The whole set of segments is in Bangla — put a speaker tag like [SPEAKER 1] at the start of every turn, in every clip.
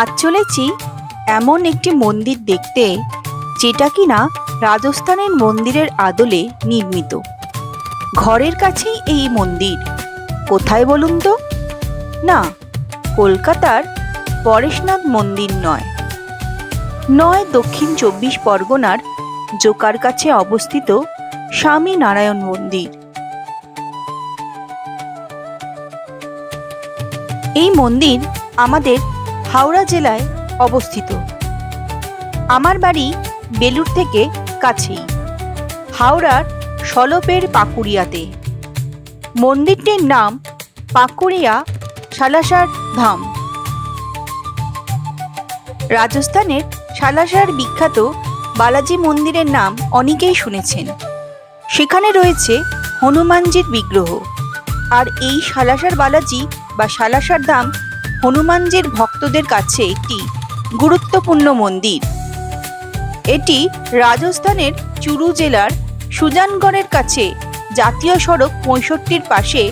[SPEAKER 1] আজ চলেছি এমন একটি মন্দির দেখতে, যেটা কিনা রাজস্থানের মন্দিরের আদলে নির্মিত। ঘরের কাছেই এই মন্দির। কোথায় বলুন তো? না, কলকাতার পরেশনাথ মন্দির নয়। নয় দক্ষিণ চব্বিশ পরগনার জোকার কাছে অবস্থিত স্বামী নারায়ণ মন্দির। এই মন্দির আমাদের হাওড়া জেলায় অবস্থিত। আমার বাড়ি বেলুর থেকে কাছেই। হাওড়ার সলপের পাকুড়িয়াতে। মন্দিরটির নাম পাকুড়িয়া সালাসার ধাম। রাজস্থানের সালাসার বিখ্যাত বালাজি মন্দিরের নাম অনেকেই শুনেছেন। সেখানে রয়েছে হনুমানজির বিগ্রহ। আর এই সালাসার বালাজি বা সালাসার ধাম হনুমানজির ভক্তদের কাছে একটি গুরুত্বপূর্ণ মন্দির। এটি রাজস্থানের চুরু জেলার সুজানগড়ের কাছে জাতীয় সড়ক পঁয়ষট্টির পাশে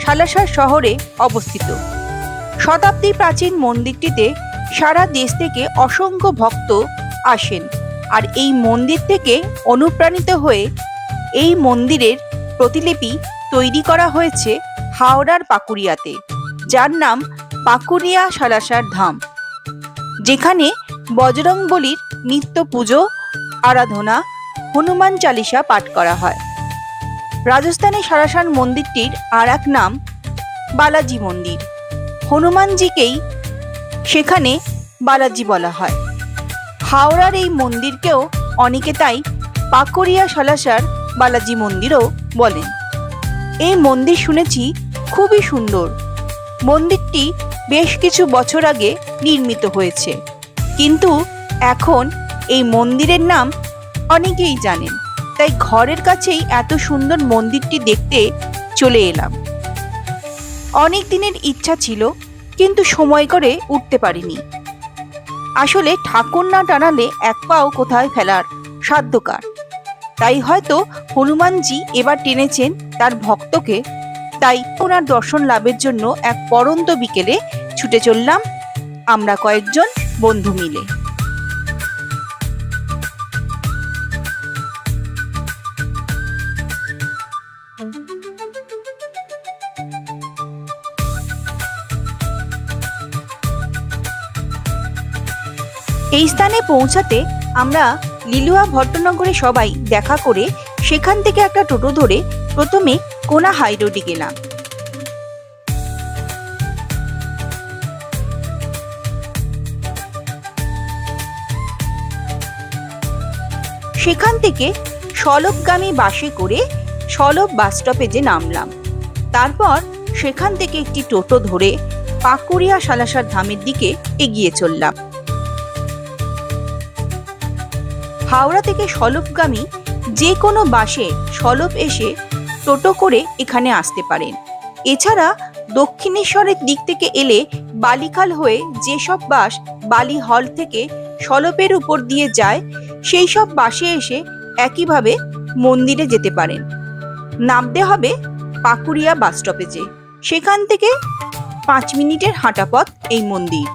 [SPEAKER 1] সালাসার শহরে অবস্থিত। শতাব্দী প্রাচীন মন্দিরটিতে সারা দেশ থেকে অসংখ্য ভক্ত আসেন আর এই মন্দির থেকে অনুপ্রাণিত হয়ে এই মন্দিরের প্রতিলিপি তৈরি করা হয়েছে হাওড়ার পাকুড়িয়াতে, যার নাম পাকুড়িয়া সালাসার ধাম, যেখানে বজরং বলির নিত্য পুজো, আরাধনা, হনুমান চালিসা পাঠ করা হয়। রাজস্থানের সারাসার মন্দিরটির আর এক নাম বালাজি মন্দির। হনুমানজিকেই সেখানে বালাজি বলা হয়। হাওড়ার এই মন্দিরকেও অনেকে তাই পাকুড়িয়া সালাসার বালাজি মন্দিরও বলেন। এই মন্দির শুনেছি খুবই সুন্দর। মন্দিরটি বেশ কিছু বছর আগে নির্মিত হয়েছে। কিন্তু এখন এই মন্দিরের নাম অনেকেই জানেন, তাই ঘরের কাছেই এত সুন্দর মন্দিরটি দেখতে চলে এলাম। অনেক দিনের ইচ্ছা ছিল, কিন্তু সময় করে উঠতে পারিনি। আসলে ঠাকুর না টানালে এক পাও কোথায় ফেলার সাধ্যকার। তাই হয়তো হনুমানজি এবার টেনেছেন তার ভক্তকে তাই ওনার দর্শন লাভের জন্য এক পরন্ত বিকেলে ছুটে চললাম আমরা কয়েকজন বন্ধু মিলে। এই স্থানে পৌঁছাতে আমরা লিলুয়া ভট্টনগরে সবাই দেখা করে সেখান থেকে একটা টোটো ধরে প্রথমে কোনা হাই রোডে গেলাম সেখান থেকে সলবগামী বাসে করে সলব বাস স্টপেজে নামলাম, তারপর সেখান থেকে একটি টোটো ধরে পাকুড়িয়া সালাসার ধামের দিকে এগিয়ে চললাম। হাওড়া থেকে সলপগামী যে কোনো বাসে সলপ এসে টোটো করে এখানে আসতে পারেন। এছাড়া দক্ষিণেশ্বরের দিক থেকে এলে বালিকাল হয়ে যেসব বাস বালি হল থেকে সলপের উপর দিয়ে যায় সেই সব বাসে এসে একইভাবে মন্দিরে যেতে পারেন। নামতে হবে পাকুড়িয়া বাস স্টপেজে। সেখান থেকে পাঁচ মিনিটের হাঁটা পথ এই মন্দির।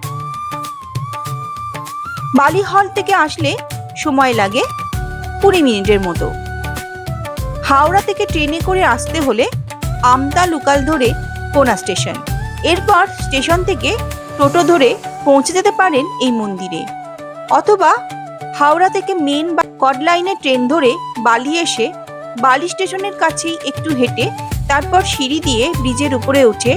[SPEAKER 1] বালি হল থেকে আসলে সময় লাগে কুড়ি মিনিটের মতো। হাওড়া থেকে ট্রেনে করে আসতে হলে আমতা লোকাল ধরে কোনা স্টেশন। এরপর স্টেশন থেকে টোটো ধরে পৌঁছে যেতে পারেন এই মন্দিরে। অথবা হাওড়া থেকে মেন বা কড লাইনে ট্রেন ধরে বালি এসে বালি স্টেশনের কাছেই একটু হেঁটে তারপর সিঁড়ি দিয়ে ব্রিজের উপরে উঠে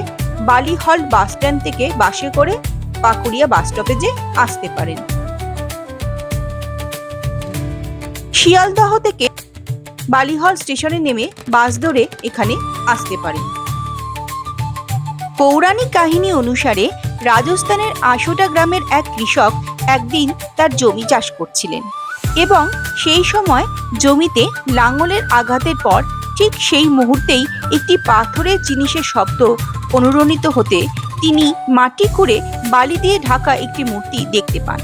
[SPEAKER 1] বালি হল বাস স্ট্যান্ড থেকে বাসে করে পাকুড়িয়া বাস স্টপেজে আসতে পারেন। শিয়ালদহ থেকে বালিহল স্টেশনে নেমে বাস ধরে এখানে আসতে পারেন পৌরাণিক কাহিনী অনুসারে রাজস্থানের আশোটা গ্রামের এক কৃষক একদিন তার জমি চাষ করছিলেন এবং সেই সময় জমিতে লাঙলের আঘাতের পর ঠিক সেই মুহূর্তেই একটি পাথরের জিনিসের শব্দ অনুরণিত হতে তিনি মাটি খুঁড়ে বালি দিয়ে ঢাকা একটি মূর্তি দেখতে পান।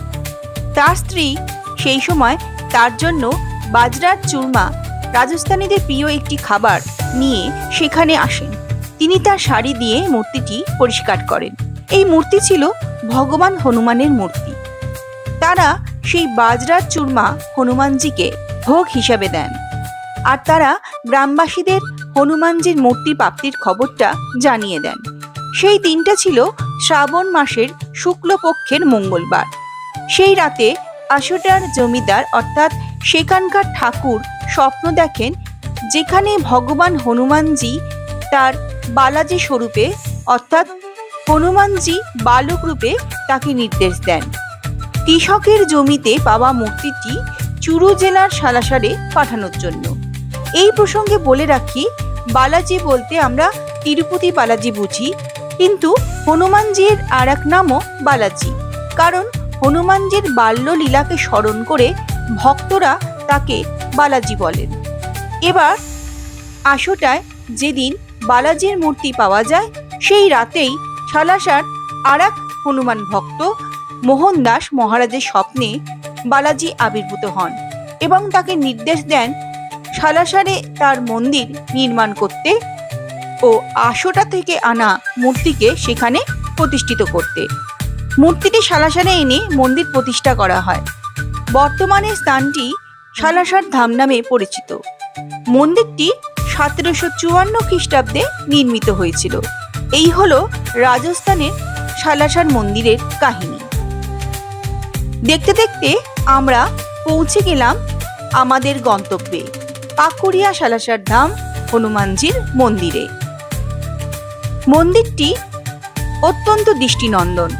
[SPEAKER 1] তার স্ত্রী সেই সময় তার জন্য বাজরার চুরমা রাজস্থানীদের প্রিয় একটি খাবার নিয়ে সেখানে আসেন। তিনি তার শাড়ি দিয়ে মূর্তিটি পরিষ্কার করেন। এই মূর্তি ছিল ভগবান হনুমানের মূর্তি। তারা সেই বাজরার চূর্মা হনুমানজিকে ভোগ হিসাবে দেন। আর তারা গ্রামবাসীদের হনুমানজির মূর্তি প্রাপ্তির খবরটা জানিয়ে দেন। সেই দিনটা ছিল শ্রাবণ মাসের শুক্লপক্ষের মঙ্গলবার। সেই রাতে আশোটার জমিদার অর্থাৎ সেখানকার ঠাকুর স্বপ্ন দেখেন যেখানে ভগবান হনুমানজি তার বালাজি স্বরূপে, অর্থাৎ হনুমানজি বালক রূপে তাকে নির্দেশ দেন। কৃষকের জমিতে পাওয়া মূর্তিটি চুরু জেলার সালাসারে পাঠানোর জন্য। এই প্রসঙ্গে বলে রাখি, বালাজি বলতে আমরা তিরুপতি বালাজি বুঝি, কিন্তু হনুমানজির আর এক নামও বালাজি, কারণ হনুমানজির বাল্য লীলাকে স্মরণ করে ভক্তরা তাকে বালাজি বলেন। এবার আশোটায় যেদিন বালাজির মূর্তি পাওয়া যায়, সেই রাতেই সালাসার আর এক হনুমান ভক্ত মোহনদাস মহারাজের স্বপ্নে বালাজি আবির্ভূত হন এবং তাকে নির্দেশ দেন সালাসারে তার মন্দির নির্মাণ করতে ও আশোটা থেকে আনা মূর্তিকে সেখানে প্রতিষ্ঠিত করতে। মূর্তিটি সালাসারে এনে মন্দির প্রতিষ্ঠা করা হয়। বর্তমানে স্থানটি সালাসার ধাম নামে পরিচিত। মন্দিরটি সতেরোশো চুয়ান্ন খ্রিস্টাব্দে নির্মিত হয়েছিল। এই হল রাজস্থানের সালাসার মন্দিরের কাহিনী। দেখতে দেখতে আমরা পৌঁছে গেলাম আমাদের গন্তব্যে, পাকুড়িয়া সালাসার ধাম হনুমানজির মন্দিরে। মন্দিরটি অত্যন্ত দৃষ্টিনন্দন।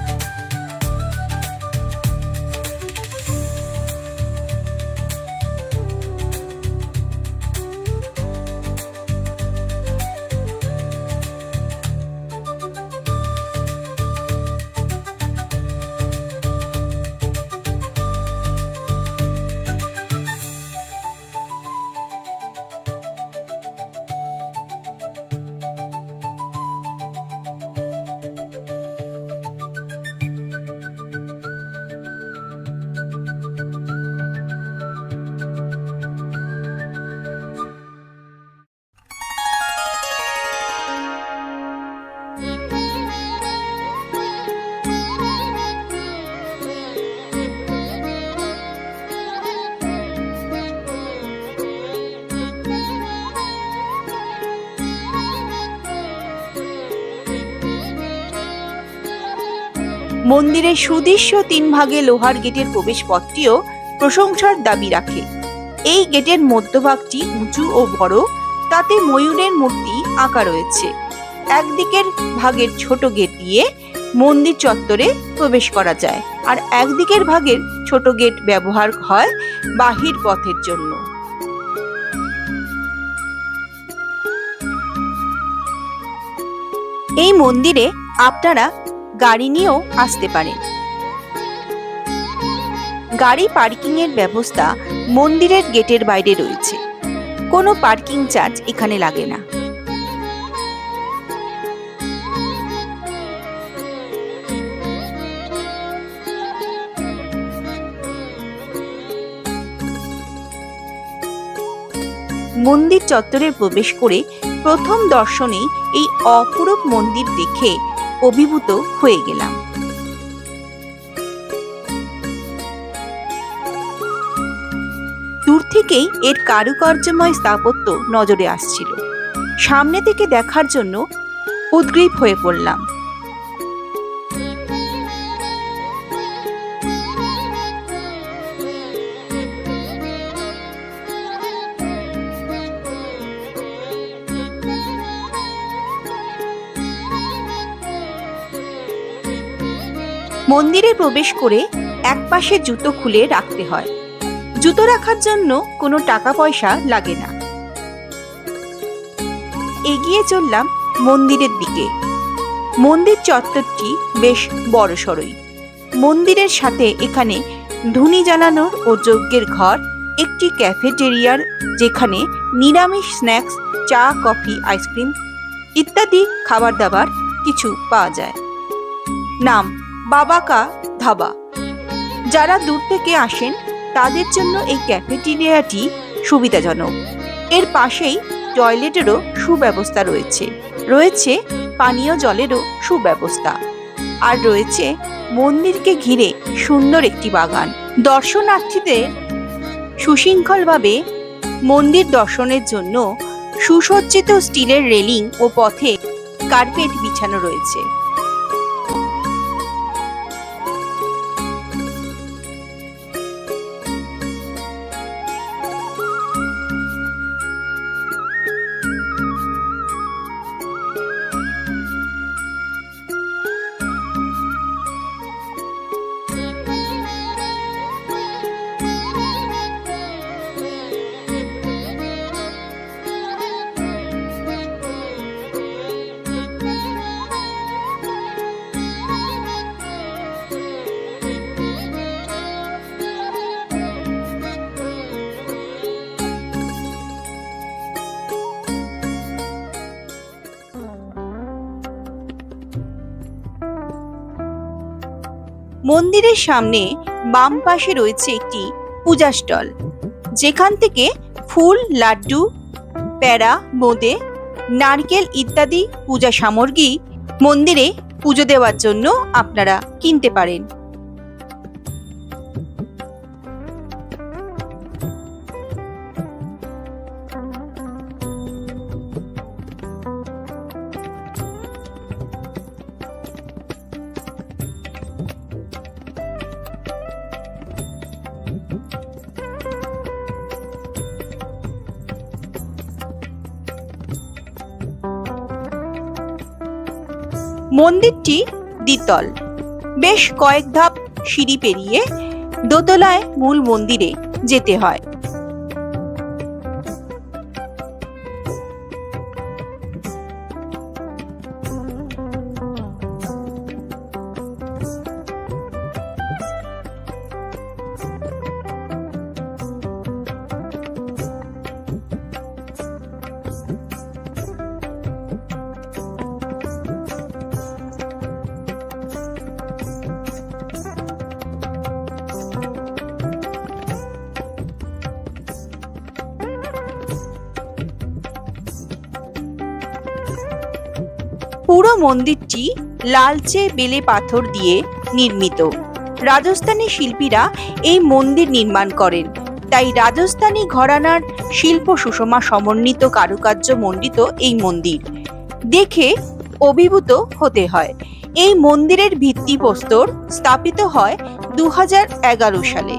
[SPEAKER 1] মন্দিরের সুদৃশ্য তিন ভাগে লোহার গেটের প্রবেশপথটিও প্রশংসার দাবি রাখে। এই গেটের মধ্যভাগটি উঁচু ও বড়, তাতে ময়ূরের মূর্তি আঁকা রয়েছে। একদিকের ভাগের ছোট গেট দিয়ে মন্দির চত্বরে প্রবেশ করা যায় আর একদিকের ভাগের ছোট গেট ব্যবহার হয় বাহির পথের জন্য। এই মন্দিরে আপনারা গাড়ি নিয়েও আসতে পারেন গাড়ি পার্কিং এর ব্যবস্থা মন্দিরের গেটের বাইরে রয়েছে। কোনো পার্কিং চার্জ এখানে লাগে না। মন্দির চত্বরে প্রবেশ করে প্রথম দর্শনেই এই অপরূপ মন্দির দেখে অভিভূত হয়ে গেলাম। দূর থেকেই এর কারুকার্যময় স্থাপত্য নজরে আসছিল। সামনে থেকে দেখার জন্য উদ্গ্রীব হয়ে পড়লাম। মন্দিরে প্রবেশ করে একপাশে জুতো খুলে রাখতে হয়। জুতো রাখার জন্য কোনো টাকা পয়সা লাগে না। এগিয়ে চললাম মন্দিরের দিকে। মন্দির চত্বরটি বেশ বড়সড়ই। মন্দিরের সাথে এখানে ধুনি জ্বালানোর ও যজ্ঞের ঘর, একটি ক্যাফেটেরিয়ার যেখানে নিরামিষ স্ন্যাক্স, চা, কফি, আইসক্রিম ইত্যাদি খাবার দাবার কিছু পাওয়া যায়। নাম বাবাকা ধাবা। যারা দূর থেকে আসেন, তাদের জন্য এই ক্যাফেটেরিয়াটি সুবিধাজনক। এর পাশেই টয়লেটেরও সুব্যবস্থা রয়েছে। রয়েছে পানীয় জলেরও সুব্যবস্থা। আর রয়েছে মন্দিরকে ঘিরে সুন্দর একটি বাগান। দর্শনার্থীদের সুশৃঙ্খলভাবে মন্দির দর্শনের জন্য সুসজ্জিত স্টিলের রেলিং ও পথে কার্পেট বিছানো রয়েছে। মন্দিরের সামনে বাম পাশে রয়েছে একটি পূজা স্টল। যেখান থেকে ফুল, লাড্ডু প্যাড়া বোঁদে নারকেল ইত্যাদি পূজা সামগ্রী মন্দিরে পুজো দেওয়ার জন্য আপনারা কিনতে পারেন। মন্দিরটি দ্বিতল। বেশ কয়েক ধাপ সিঁড়ি পেরিয়ে দোতলায় মূল মন্দিরে যেতে হয়। পুরো মন্দিরটি লালচে বেলে পাথর দিয়ে নির্মিত। রাজস্থানী শিল্পীরা এই মন্দির নির্মাণ করেন। তাই রাজস্থানী ঘরানার শিল্প সুষমা সমন্বিত কারুকার্য মণ্ডিত এই মন্দির। দেখে অভিভূত হতে হয়। এই মন্দিরের ভিত্তিপ্রস্তর স্থাপিত হয় দু হাজার এগারো সালে।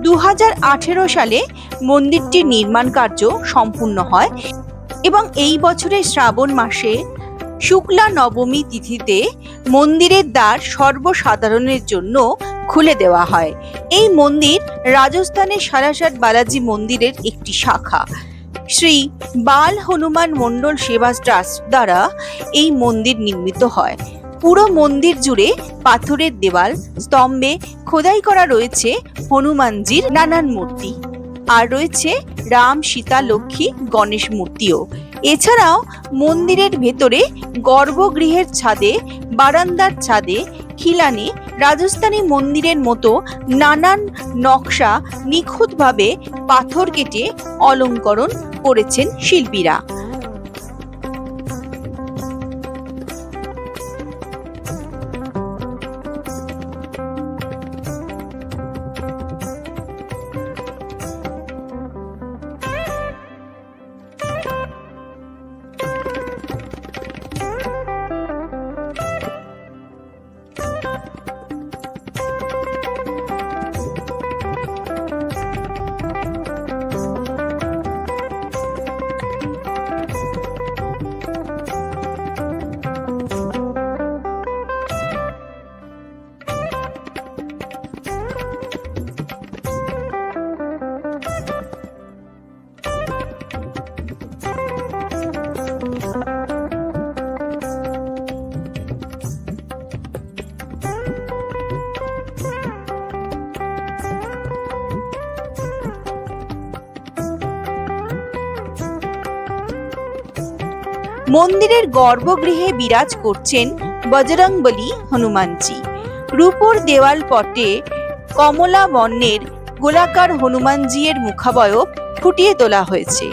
[SPEAKER 1] দু হাজার আঠেরো সালে মন্দিরটির নির্মাণ কার্য সম্পূর্ণ হয় এবং এই বছরের শ্রাবণ মাসে শুক্লা নবমী তিথিতে মন্দিরের দ্বার সর্বসাধারণের জন্য খুলে দেওয়া হয়। এই মন্দির রাজস্থানের সারাসাত বালাজি মন্দিরের একটি শাখা। শ্রী বাল হনুমান মণ্ডল সেবা ট্রাস্ট দ্বারা এই মন্দির নির্মিত হয়। পুরো মন্দির জুড়ে পাথরের দেওয়াল, স্তম্ভে খোদাই করা রয়েছে হনুমানজির নানান মূর্তি। আর রয়েছে রাম, সীতা, লক্ষ্মী, গণেশ মূর্তিও। এছাড়াও মন্দিরের ভেতরে গর্ভগৃহের ছাদে, বারান্দার ছাদে, খিলানে, রাজস্থানী মন্দিরের মতো নানান নকশা নিখুঁতভাবে পাথর কেটে অলঙ্করণ করেছেন শিল্পীরা। মন্দিরের গর্ভগৃহে বিরাজ করছেন বজরংবলী হনুমানজি। রূপোর দেওয়াল পটে কমলা বর্ণের গোলাকার হনুমানজির মুখাবয়ব ফুটিয়ে তোলা হয়েছে।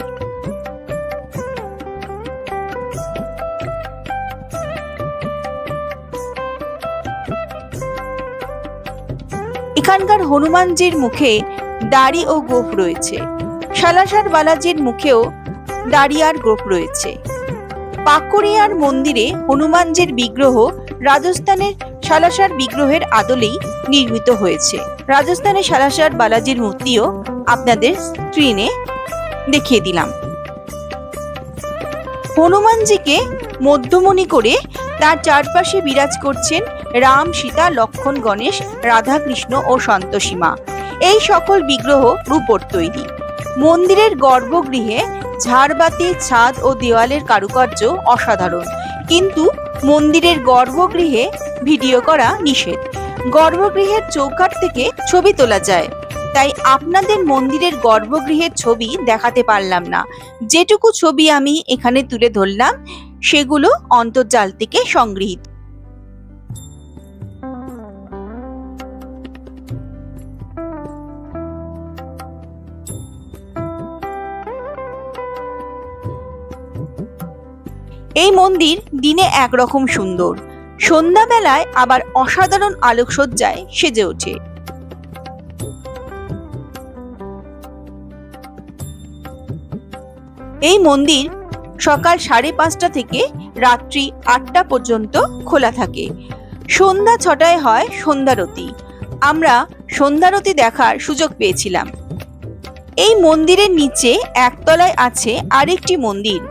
[SPEAKER 1] এখানকার হনুমানজির মুখে দাড়ি ও গোফ রয়েছে। সালাসার বালাজির মুখেও দাড়ি আর গোফ রয়েছে। পাকুড়িয়ার মন্দিরে হনুমানজির বিগ্রহ রাজস্থানের সালাসার বিগ্রহের আদলেই নির্মিত হয়েছে। রাজস্থানের সালাসার বালাজির মূর্তিও আপনাদের স্ক্রিনে দেখিয়ে দিলাম। হনুমানজিকে মধ্যমণি করে তার চারপাশে বিরাজ করছেন রাম, সীতা, লক্ষণ, গণেশ রাধা কৃষ্ণ ও সন্তোষীমা এই সকল বিগ্রহ রূপোর তৈরি। মন্দিরের গর্ভগৃহে ঝাড়বাতি, ছাদ ও দেওয়ালের কারুকার্য অসাধারণ। কিন্তু মন্দিরের গর্ভগৃহে ভিডিও করা নিষেধ। গর্ভগৃহের চৌকাঠ থেকে ছবি তোলা যায়। তাই আপনাদের মন্দিরের গর্ভগৃহের ছবি দেখাতে পারলাম না। যেটুকু ছবি আমি এখানে তুলে ধরলাম, সেগুলো অন্তর্জাল থেকে সংগৃহীত। এই মন্দির দিনে একরকম সুন্দর। সন্ধ্যাবেলায় আবার অসাধারণ আলোকসজ্জায় সেজে ওঠে। এই মন্দির সকাল সাড়ে পাঁচটা থেকে রাত্রি আটটা পর্যন্ত খোলা থাকে। সন্ধ্যা ছটায় হয় সন্ধ্যারতি। আমরা সন্ধ্যারতি দেখার সুযোগ পেয়েছিলাম। এই মন্দিরের নিচে একতলায় আছে আরেকটি মন্দির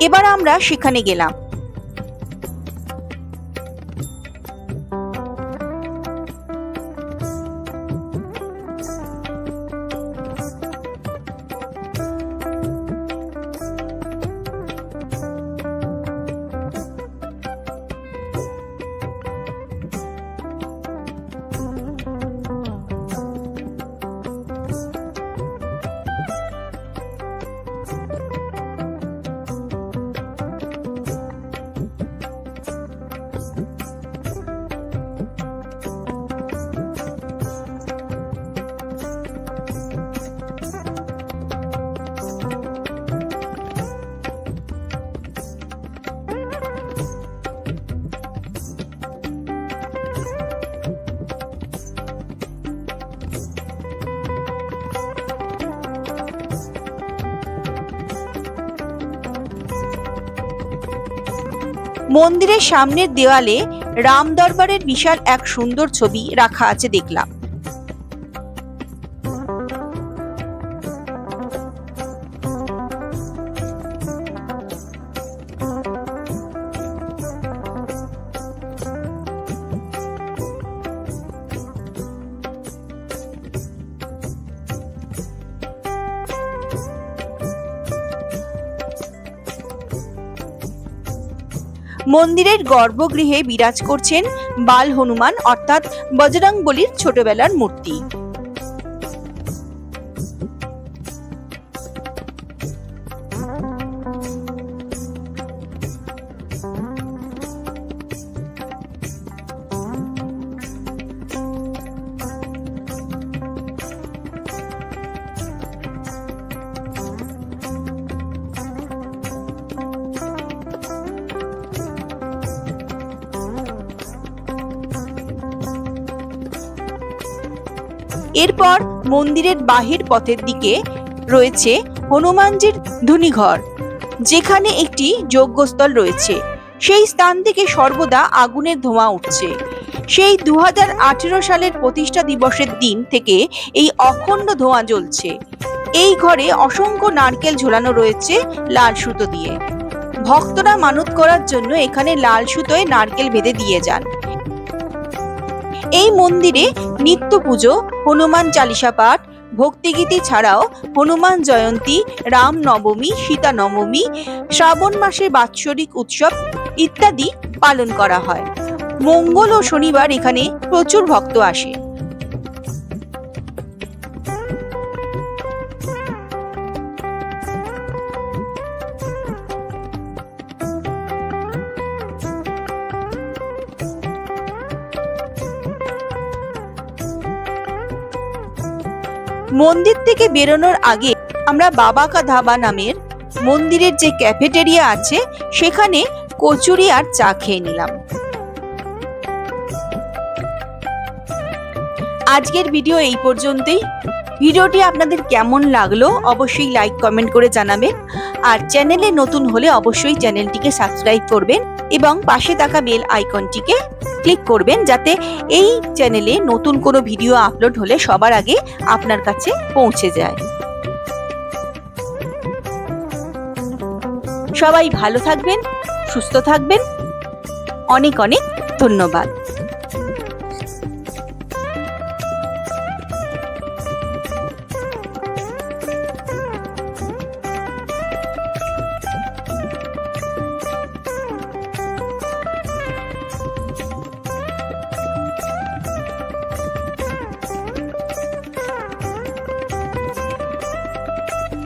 [SPEAKER 1] এবার আমরা সেখানে গেলাম। মন্দিরের সামনের দেওয়ালে রাম দরবারের বিশাল এক সুন্দর ছবি রাখা আছে দেখলাম। মন্দিরের গর্ভগৃহে বিরাজ করছেন বাল হনুমান অর্থাৎ বজরং বলির ছোটবেলার মূর্তি। মন্দিরের বাহির পথের দিকে রয়েছে হনুমানজির ধুনিঘর, যেখানে একটি যজ্ঞস্থল রয়েছে। সেই স্থান থেকে সর্বদা আগুনের ধোঁয়া উঠছে। সেই দু হাজার আঠেরো সালের প্রতিষ্ঠা দিবসের দিন থেকে এই অখণ্ড ধোঁয়া জ্বলছে। এই ঘরে অসংখ্য নারকেল ঝোলানো রয়েছে লাল সুতো দিয়ে। ভক্তরা মানত করার জন্য এখানে লাল সুতোয় নারকেল বেঁধে দিয়ে যান। এই মন্দিরে নিত্য পুজো, হনুমান চালিসা পাঠ, ভক্তিগীতি ছাড়াও হনুমান জয়ন্তী, রাম নবমী, সীতা নবমী, শ্রাবণ মাসে বাৎসরিক উৎসব ইত্যাদি পালন করা হয়। মঙ্গল ও শনিবার এখানে প্রচুর ভক্ত আসে। মন্দির থেকে বেরোনোর আগে আমরা বাবাকা ধাবা নামের মন্দিরের যে ক্যাফেটেরিয়া আছে, সেখানে কচুরি আর চা খেয়ে নিলাম। আজকের ভিডিও এই পর্যন্তই। ভিডিওটি আপনাদের কেমন লাগল অবশ্যই লাইক কমেন্ট করে জানাবেন। আর চ্যানেলে নতুন হলে অবশ্যই চ্যানেলটিকে সাবস্ক্রাইব করবেন। এবং পাশে থাকা বেল আইকনটিকে ক্লিক করবেন যাতে এই চ্যানেলে নতুন কোনো ভিডিও আপলোড হলে সবার আগে আপনার কাছে পৌঁছে যায়। সবাই ভালো থাকবেন, সুস্থ থাকবেন। অনেক অনেক ধন্যবাদ।